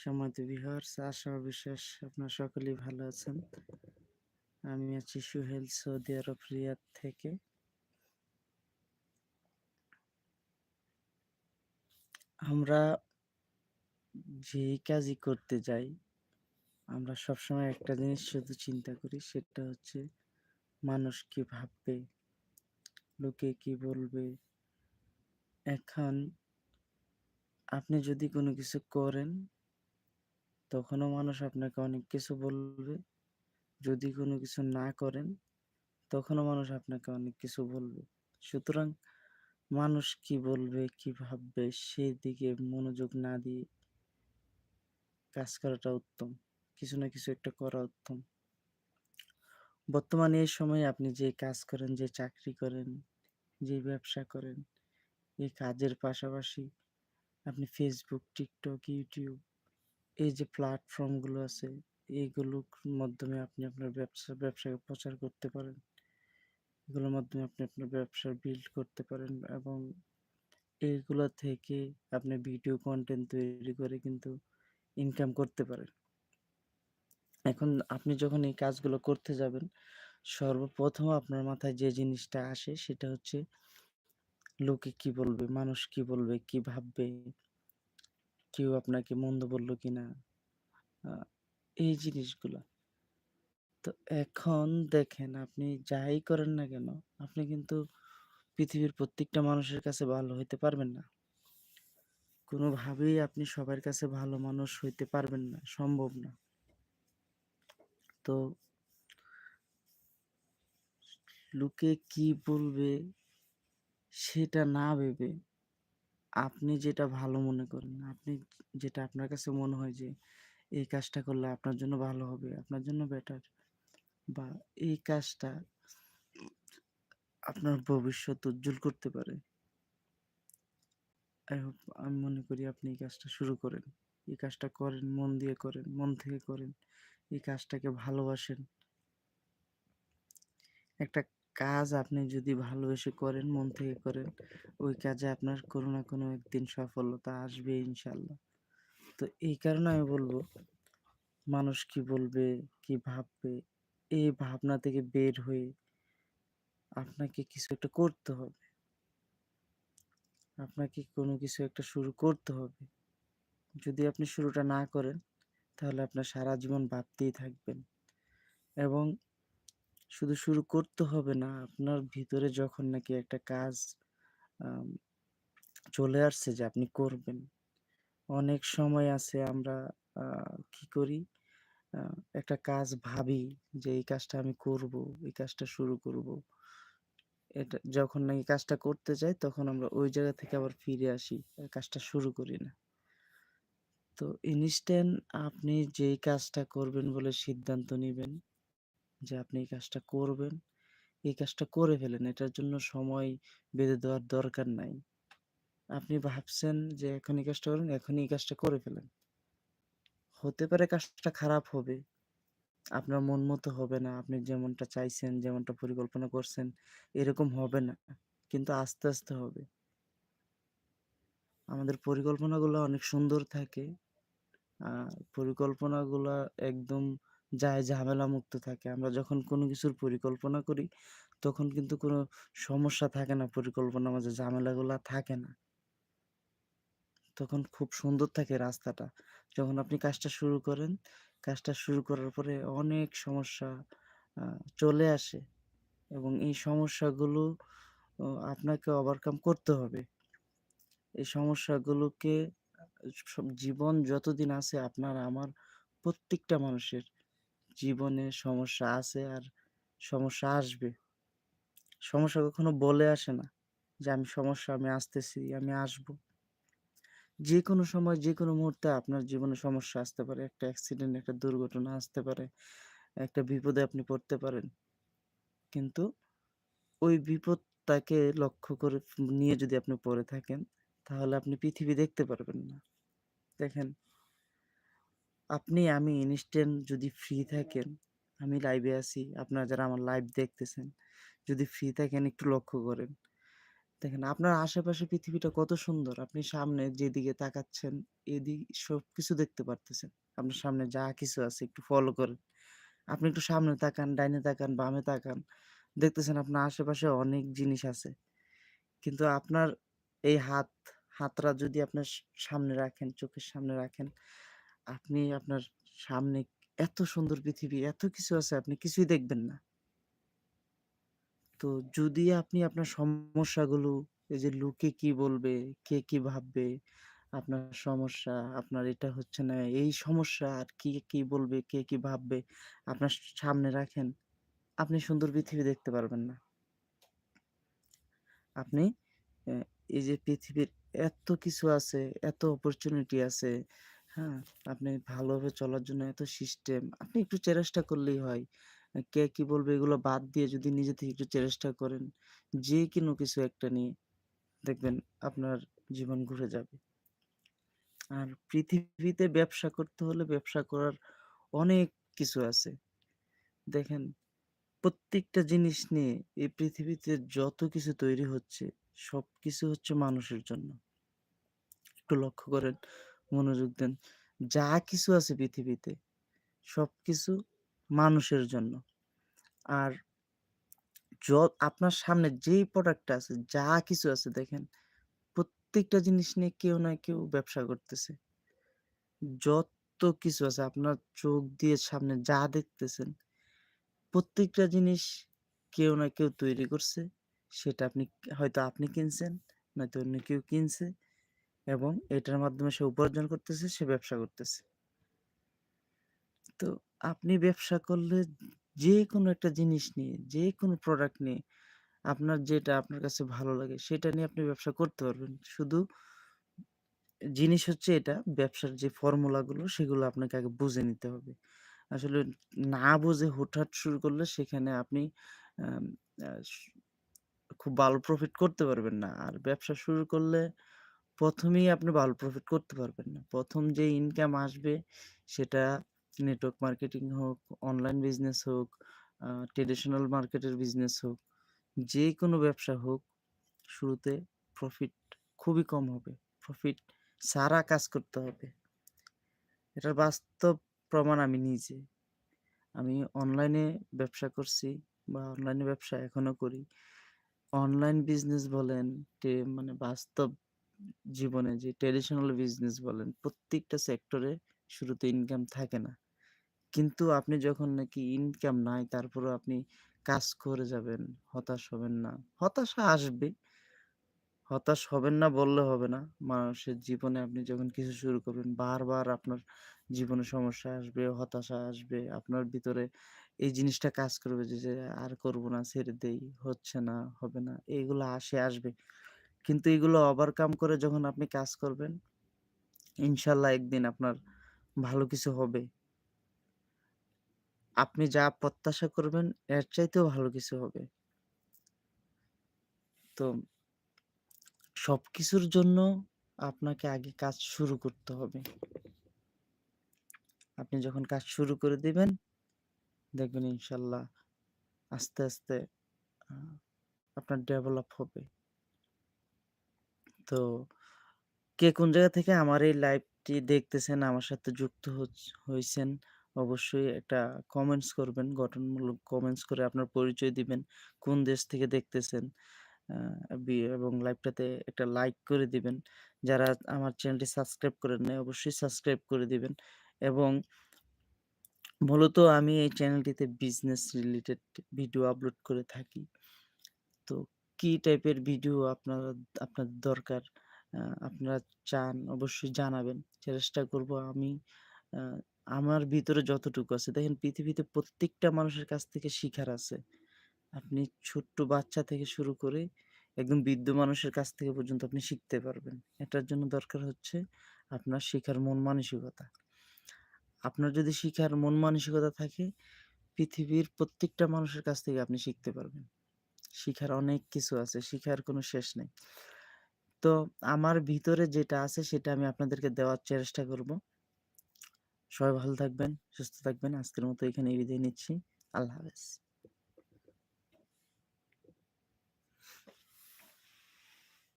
সম্মানিত ভিউয়ার্স আশা বিশ্বাস আপনার সকলেই ভালো আছেন। আমি আছি সুহেল সৌদি আরব, রিয়াদ থেকে। আমরা যেই কাজই করতে যাই, আমরা সবসময় একটা জিনিস শুধু চিন্তা করি, সেটা হচ্ছে মানুষ কি ভাববে, লোকে কি বলবে। এখন আপনি যদি কোনো কিছু করেন তখনও মানুষ আপনাকে অনেক কিছু বলবে। যদি কোনো কিছু না করেন, তখনও মানুষ আপনাকে অনেক কিছু বলবে। সুতরাং মানুষ কি বলবে, কি ভাববে সেদিকে মনোযোগ না দিয়ে কাজ করাটা উত্তম। কিছু না কিছু একটা করা উত্তম। বর্তমানে এই সময়ে আপনি যে কাজ করেন, যে চাকরি করেন, যে ব্যবসা করেন, এই কাজের পাশাপাশি আপনি ফেসবুক টিকটক ইউটিউব এই যে প্ল্যাটফর্মগুলো আছে, এইগুলোর মাধ্যমে আপনি আপনার ব্যবসা ব্যবসাকে প্রচার করতে পারেন। এগুলোর মাধ্যমে আপনি আপনার ব্যবসা বিল্ড করতে পারেন এবং এইগুলো থেকে আপনি ভিডিও কন্টেন্ট তৈরি করে কিন্তু ইনকাম করতে পারেন। এখন আপনি যখন এই কাজগুলো করতে যাবেন, সর্বপ্রথম আপনার মাথায় যে জিনিসটা আসে সেটা হচ্ছে, লোকে কি বলবে, মানুষ কি বলবে, কি ভাববে কেউ আপনাকে মন্দ বলল কিনা? এই জিনিসগুলো। তো এখন দেখেন, আপনি যাই করেন না কেন, আপনি কিন্তু পৃথিবীর প্রত্যেকটা মানুষের কাছে ভালো হইতে পারবেন না। কোনোভাবেই আপনি সবার কাছে ভালো মানুষ হইতে পারবেন না, সম্ভব না। তো লোকে কি বলবে সেটা না ভেবে আপনি যেটা ভালো মনে করেন, আপনি যেটা আপনার কাছে মনে হয় যে, এই কাজটা করলে আপনার জন্য ভালো হবে, আপনার জন্য বেটার বা এই কাজটা আপনার ভবিষ্যৎ উজ্জ্বল করতে পারে। আই হোপ আমি মনে করি আপনি এই কাজটা শুরু করেন। এই কাজটা করেন, মন দিয়ে করেন, মন থেকে করেন। এই কাজটাকে ভালোবাসেন। একটা কাজ আপনি যদি ভালোবেসে করেন, মন থেকে করেন, ওই কাজে আপনার কোনো না কোনো একদিন সফলতা আসবে ইনশাল্লাহ। তো এই কারণে আমি বলব, মানুষ কি বলবে, কি ভাববে, এই ভাবনা থেকে বের হয়ে আপনাকে কিছু একটা করতে হবে। আপনাকে কোনো কিছু একটা শুরু করতে হবে। যদি আপনি শুরুটা না করেন, তাহলে আপনার সারা জীবন ভাবতেই থাকবেন। এবং শুধু শুরু করতে হবে না। আপনার ভিতরে যখন নাকি একটা কাজ চলে আসছে যে আপনি করবেন। অনেক সময় আছে আমরা কি করি? একটা কাজ ভাবি যে এই কাজটা আমি করব, এই কাজটা শুরু করব। এটা যখন নাকি কাজটা করতে যাই তখন আমরা ওই জায়গা থেকে আবার ফিরে আসি কাজটা শুরু করি না। তো ইনস্ট্যান্ট আপনি যেই কাজটা করবেন বলে সিদ্ধান্ত নেবেন যে আপনি এই কাজটা করবেন। এই কাজটা করে ফেলেন, এটার জন্য সময় বেঁধে দেওয়ার দরকার নাই। আপনি ভাবছেন যে এখন এই কাজটা করেন, এখনই এই কাজটা করে ফেলেন। হতে পারে কাজটা খারাপ হবে, আপনার মন মতো হবে না, আপনি যেমনটা চাইছেন, যেমনটা পরিকল্পনা করছেন, এরকম হবে না, কিন্তু আস্তে আস্তে হবে। আমাদের পরিকল্পনাগুলো অনেক সুন্দর থাকে। আর পরিকল্পনাগুলো একদম যায় ঝামেলা মুক্ত থাকে। আমরা যখন কোনো কিছুর পরিকল্পনা করি, তখন কিন্তু কোনো সমস্যা থাকে না, পরিকল্পনার মাঝে ঝামেলাগুলো থাকে না। তখন খুব সুন্দর থাকে রাস্তাটা। যখন আপনি কাজটা শুরু করেন, কাজটা শুরু করার পরে অনেক সমস্যা চলে আসে এবং এই সমস্যাগুলো আপনাকে ওভারকাম করতে হবে। এই সমস্যাগুলোকে, সব জীবন যতদিন আছে আপনার, আমার প্রত্যেকটা মানুষের জীবনে সমস্যা আছে আর সমস্যা আসবে। সমস্যা কখনো বলে আসে না যে, আমি সমস্যা, আমি আসতেছি, আমি আসব। যে কোনো সময় যে কোনো মুহূর্তে আপনার জীবনে সমস্যা আসতে পারে, একটা অ্যাক্সিডেন্ট একটা দুর্ঘটনা আসতে পারে, একটা বিপদে আপনি পড়তে পারেন। কিন্তু ওই বিপদটাকে লক্ষ্য করে নিয়ে যদি আপনি পড়ে থাকেন, তাহলে আপনি পৃথিবী দেখতে পারবেন না। দেখেন আপনি আমি ইনস্ট্যান্ট যদি ফ্রি থাকেন আমি লাইভে আছি আপনারা যারা আমার লাইভ দেখতেছেন যদি ফ্রি থাকেন একটু লক্ষ্য করেন দেখেন আপনার আশেপাশে পৃথিবীটা কত সুন্দর। আপনি সামনে যেদিকে তাকাচ্ছেন, এদিক সব কিছু দেখতে পারতেছেন। আপনার সামনে যা কিছু আছে একটু ফলো করেন। আপনি একটু সামনে তাকান, ডাইনে তাকান, বামে তাকান। দেখতেছেন আপনার আশেপাশে অনেক জিনিস আছে। কিন্তু আপনার এই হাত, হাতটা যদি আপনার সামনে রাখেন, চোখের সামনে রাখেন, আপনি আপনার সামনে এত সুন্দর পৃথিবী, এত কিছু আছে আপনি কিছুই দেখবেন না। তো যদি আপনি আপনার সমস্যাগুলো এই যে লোকে কি বলবে, কে কি ভাববে, আপনার সমস্যা, আপনার এটা হচ্ছে না, এই সমস্যা আর কি কি বলবে, কে কি ভাববে, আপনার সামনে রাখেন, আপনি সুন্দর পৃথিবী দেখতে পারবেন না। আপনি এই যে পৃথিবীর এত কিছু আছে, এত অপরচুনিটি আছে, হ্যাঁ? আপনি ভালোভাবে চলার জন্য এত সিস্টেম, আপনি একটু চেষ্টা করলেই হয়। কে কি বলবে এগুলো বাদ দিয়ে যদি নিজে থেকে একটু চেষ্টা করেন, যে কোনো কিছু একটা নিয়ে দেখবেন আপনার জীবন ঘুরে যাবে। আর পৃথিবীতে ব্যবসা করতে হলে ব্যবসা করার অনেক কিছু আছে। দেখেন প্রত্যেকটা জিনিস নিয়ে এই পৃথিবীতে যত কিছু তৈরি হচ্ছে, সবকিছু হচ্ছে মানুষের জন্য। একটু লক্ষ্য করেন, মনোযোগ দেন। যা কিছু আছে পৃথিবীতে সবকিছু মানুষের জন্য। আর আপনার সামনে যেই প্রোডাক্টটা আছে, যা কিছু আছে দেখেন, প্রত্যেকটা জিনিস নিয়ে কেউ না কেউ ব্যবসা করতেছে। যত কিছু আছে আপনার চোখ দিয়ে সামনে যা দেখতেছেন, প্রত্যেকটা জিনিস কেউ না কেউ তৈরি করছে। সেটা আপনি হয়তো আপনি কিনছেন, নয়তো অন্য কেউ কিনছে এবং এটার মাধ্যমে সে উপার্জন করতেছে, সে ব্যবসা করতেছে। তো আপনি ব্যবসা করলে যেকোনো একটা জিনিস নিয়ে, যেকোনো প্রোডাক্ট নিয়ে আপনার যেটা আপনার কাছে ভালো লাগে সেটা নিয়ে আপনি ব্যবসা করতে পারবেন। শুধু জিনিস হচ্ছে এটা ব্যবসার যে ফর্মুলা গুলো সেগুলো আপনাকে আগে বুঝে নিতে হবে। আসলে না বুঝে হুটহাট শুরু করলে সেখানে আপনি খুব ভালো প্রফিট করতে পারবেন না। আর ব্যবসা শুরু করলে ১ম এই আপনি ভালো প্রফিট করতে পারবেন না। প্রথম যে ইনকাম আসবে সেটা নেটওয়ার্ক মার্কেটিং হোক, অনলাইন বিজনেস হোক, ট্রেডিশনাল মার্কেটের বিজনেস হোক, যে কোনো ব্যবসা হোক, শুরুতে প্রফিট খুবই কম হবে। প্রফিট ছাড়া কাজ করতে হবে। এটার বাস্তব প্রমাণ আমি নিজে। আমি অনলাইনে ব্যবসা করছি বা অনলাইনে ব্যবসা এখনও করি। অনলাইন বিজনেস বলেন, মানে বাস্তব জীবনে যে ট্র্যাডিশনাল বিজনেস বলেন, প্রত্যেকটা সেক্টরে শুরুতে ইনকাম থাকে না। কিন্তু আপনি যখন নাকি ইনকাম নাই তারপরেও আপনি কাজ করে যাবেন, হতাশ হবেন না। হতাশা আসবে। হতাশ হবেন না বললে হবে না। মানুষের জীবনে আপনি যখন কিছু শুরু করবেন বারবার আপনার জীবনে সমস্যা আসবে, হতাশা আসবে। আপনার ভিতরে এই জিনিসটা কাজ করবে যে আর করব না, ছেড়ে দেই, হচ্ছে না, হবে না। এগুলো আসে আসবে। কিন্তু এগুলো ওভারকাম করে যখন আপনি কাজ করবেন, ইনশাল্লাহ একদিন আপনার ভালো কিছু হবে। আপনি যা প্রত্যাশা করবেন এর চাইতেও ভালো কিছু হবে। তো সব কিছুর জন্য আপনাকে আগে কাজ শুরু করতে হবে। আপনি যখন কাজ শুরু করে দিবেন, দেখবেন ইনশাল্লাহ আস্তে, আস্তে আপনার ডেভেলপ হবে। তো কে কোন জায়গা থেকে আমার এই লাইভটি দেখতেছেন, আমার সাথে যুক্ত হচ হইছেন, অবশ্যই একটা কমেন্টস করবেন। গঠনমূলক কমেন্টস করে আপনার পরিচয় দিবেন। কোন দেশ থেকে দেখতেছেন এবং লাইভটাতে একটা লাইক করে দিবেন। যারা আমার চ্যানেলটি সাবস্ক্রাইব করেন নাই অবশ্যই সাবস্ক্রাইব করে দিবেন এবং মূলত আমি এই চ্যানেলটিতে বিজনেস রিলেটেড ভিডিও আপলোড করে থাকি। তো কি টাইপের ভিডিও আপনারা আপনার দরকার আপনারা চান অবশ্যই জানাবেন। চেষ্টা করব আমি আমার ভিতরে যতটুকু আছে দেখেন পৃথিবীতে প্রত্যেকটা মানুষের কাছ থেকে শিখার আছে। আপনি ছোট্ট বাচ্চা থেকে শুরু করে একদম বৃদ্ধ মানুষের কাছ থেকে পর্যন্ত আপনি শিখতে পারবেন। এটার জন্য দরকার হচ্ছে আপনার শিখার মন মানসিকতা। আপনার যদি শিখার মন মানসিকতা থাকে, পৃথিবীর প্রত্যেকটা মানুষের কাছ থেকে আপনি শিখতে পারবেন। শিখার অনেক কিছু আছে, শিখার কোনো শেষ নেই। তো আমার ভিতরে যেটা আছে সেটা আমি আপনাদেরকে দেওয়ার চেষ্টা করব। সবাই ভালো থাকবেন, সুস্থ থাকবেন। আজকের মতো এখানে বিদায় নিচ্ছি। আল্লাহ হাফেজ।